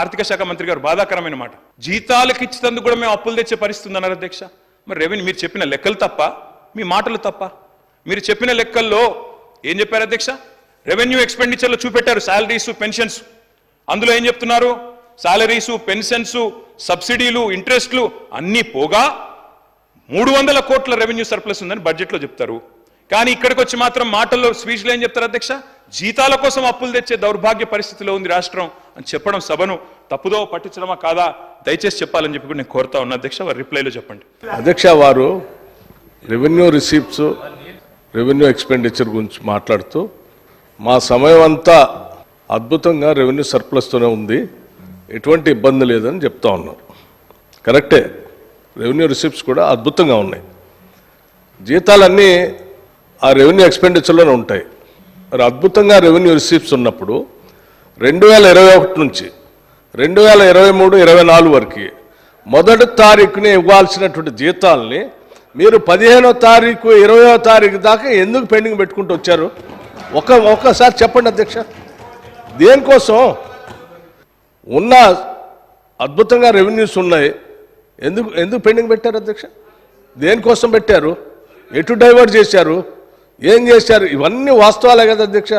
ఆర్థిక శాఖ మంత్రి గారు బాధాకరమైన మాట. జీతాలకు ఇచ్చినందుకు కూడా మేము అప్పులు తెచ్చే పరిస్థితి అన్నారు అధ్యక్ష. మరి రెవెన్యూ మీరు చెప్పిన లెక్కలు తప్ప మీ మాటలు తప్ప. మీరు చెప్పిన లెక్కల్లో ఏం చెప్పారు అధ్యక్ష? రెవెన్యూ ఎక్స్పెండిచర్లో చూపెట్టారు శాలరీస్ పెన్షన్స్. అందులో ఏం చెప్తున్నారు? శాలరీసు పెన్షన్స్ సబ్సిడీలు ఇంట్రెస్ట్లు అన్నీ పోగా మూడు వందల కోట్ల రెవెన్యూ సర్ప్లస్ ఉందని బడ్జెట్లో చెప్తారు. కానీ ఇక్కడికి వచ్చి మాత్రం మాటల్లో స్పీచ్లో ఏం చెప్తారు అధ్యక్ష? జీతాల కోసం అప్పులు తెచ్చే దౌర్భాగ్య పరిస్థితిలో ఉంది రాష్ట్రం. అని చెప్పడం సభను తప్పుదో పట్టించడమా కాదా దయచేసి చెప్పాలని చెప్పి కూడా నేను కోరుతా ఉన్నా. అధ్యక్ష వారి రిప్లైలో చెప్పండి. అధ్యక్ష వారు రెవెన్యూ రిసీప్ట్స్ రెవెన్యూ ఎక్స్పెండిచర్ గురించి మాట్లాడుతూ మా సమయం అంతా అద్భుతంగా రెవెన్యూ సర్ప్లస్తోనే ఉంది ఎటువంటి ఇబ్బంది లేదని చెప్తా ఉన్నారు కరెక్టే రెవెన్యూ రిసీప్ట్స్ కూడా అద్భుతంగా ఉన్నాయి. జీతాలన్నీ ఆ రెవెన్యూ ఎక్స్పెండిచర్లోనే ఉంటాయి. మరి అద్భుతంగా రెవెన్యూ రిసీప్ట్స్ ఉన్నప్పుడు రెండు వేల ఇరవై ఒకటి నుంచి రెండు వేల ఇరవై మూడు ఇరవై నాలుగు వరకు మొదటి తారీఖుని ఇవ్వాల్సినటువంటి జీతాలని మీరు పదిహేనో తారీఖు ఇరవయో తారీఖు దాకా ఎందుకు పెండింగ్ పెట్టుకుంటూ వచ్చారు? ఒక ఒక్కసారి చెప్పండి అధ్యక్ష. దేనికోసం? ఉన్న అద్భుతంగా రెవెన్యూస్ ఉన్నాయి. ఎందుకు ఎందుకు పెండింగ్ పెట్టారు అధ్యక్ష? దేనికోసం పెట్టారు? ఎటు డైవర్ట్ చేశారు? ఏం చేశారు? ఇవన్నీ వాస్తవాలే కదా అధ్యక్ష.